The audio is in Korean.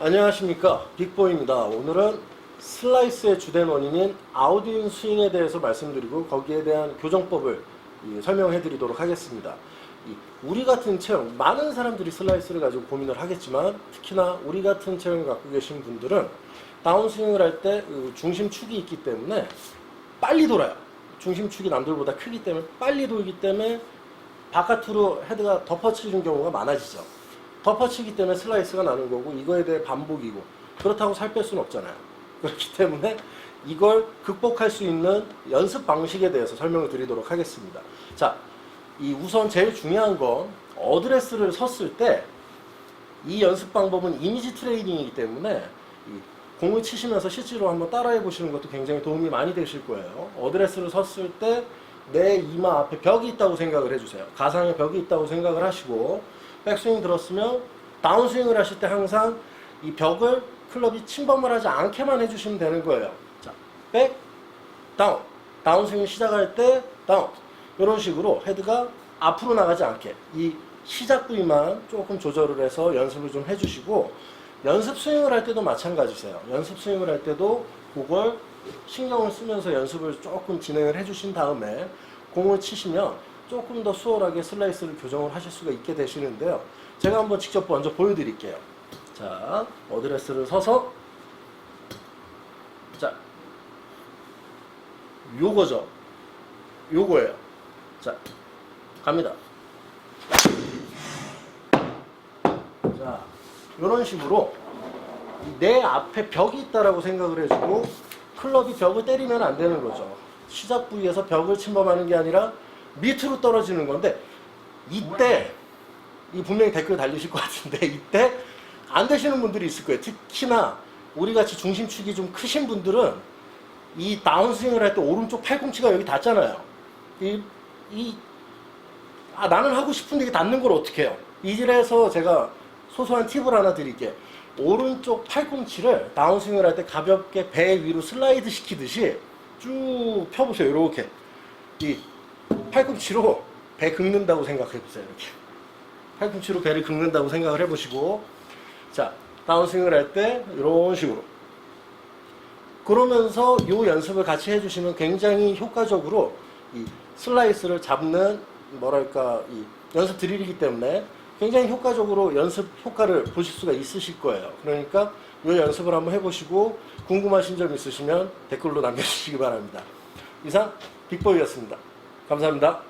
안녕하십니까. 빅보입니다. 오늘은 슬라이스의 주된 원인인 아웃인 스윙에 대해서 말씀드리고 거기에 대한 교정법을 이, 설명해 드리도록 하겠습니다. 이, 우리 같은 체형 많은 사람들이 슬라이스를 가지고 고민을 하겠지만 특히나 우리 같은 체형을 갖고 계신 분들은 다운스윙을 할 때 중심축이 있기 때문에 빨리 돌아요. 중심축이 남들보다 크기 때문에 빨리 돌기 때문에 바깥으로 헤드가 덮어치는 경우가 많아지죠. 덮어치기 때문에 슬라이스가 나는 거고 이거에 대해 반복이고 그렇다고 살 뺄 수는 없잖아요. 그렇기 때문에 이걸 극복할 수 있는 연습 방식에 대해서 설명을 드리도록 하겠습니다. 자, 이 우선 제일 중요한 건 어드레스를 섰을 때 이 연습 방법은 이미지 트레이닝이기 때문에 이 공을 치시면서 실제로 한번 따라해 보시는 것도 굉장히 도움이 많이 되실 거예요. 어드레스를 섰을 때 내 이마 앞에 벽이 있다고 생각을 해주세요. 가상의 벽이 있다고 생각을 하시고 백스윙 들었으면 다운스윙을 하실 때 항상 이 벽을 클럽이 침범을 하지 않게만 해주시면 되는 거예요. 자, 백, 다운. 다운스윙 시작할 때 다운. 이런 식으로 헤드가 앞으로 나가지 않게 이 시작 부위만 조금 조절을 해서 연습을 좀 해주시고 연습 스윙을 할 때도 마찬가지세요. 연습 스윙을 할 때도 그걸 신경을 쓰면서 연습을 조금 진행을 해주신 다음에 공을 치시면 조금 더 수월하게 슬라이스를 교정을 하실 수가 있게 되시는데요. 제가 한번 직접 먼저 보여드릴게요. 자, 어드레스를 서서 자, 요거죠. 요거예요. 자, 갑니다. 자, 이런 식으로 내 앞에 벽이 있다라고 생각을 해주고 클럽이 벽을 때리면 안 되는 거죠. 시작 부위에서 벽을 침범하는 게 아니라 밑으로 떨어지는 건데 이때 이 분명히 댓글 달리실 것 같은데 이때 안 되시는 분들이 있을 거예요. 특히나 우리 같이 중심축이 좀 크신 분들은 이 다운스윙을 할 때 오른쪽 팔꿈치가 여기 닿잖아요. 이, 이, 아, 나는 하고 싶은데 이게 닿는 걸 어떻게 해요? 이질에서 제가 소소한 팁을 하나 드릴게요. 오른쪽 팔꿈치를 다운스윙을 할 때 가볍게 배 위로 슬라이드 시키듯이 쭉 펴보세요. 이렇게. 이 팔꿈치로 배 긁는다고 생각해 보세요. 이렇게. 팔꿈치로 배를 긁는다고 생각을 해 보시고, 자, 다운스윙을 할 때 이런 식으로. 그러면서 이 연습을 같이 해주시면 굉장히 효과적으로 이 슬라이스를 잡는 뭐랄까 이 연습 드릴이기 때문에 굉장히 효과적으로 연습 효과를 보실 수가 있으실 거예요. 그러니까 이 연습을 한번 해보시고 궁금하신 점 있으시면 댓글로 남겨주시기 바랍니다. 이상 빅보이였습니다. 감사합니다.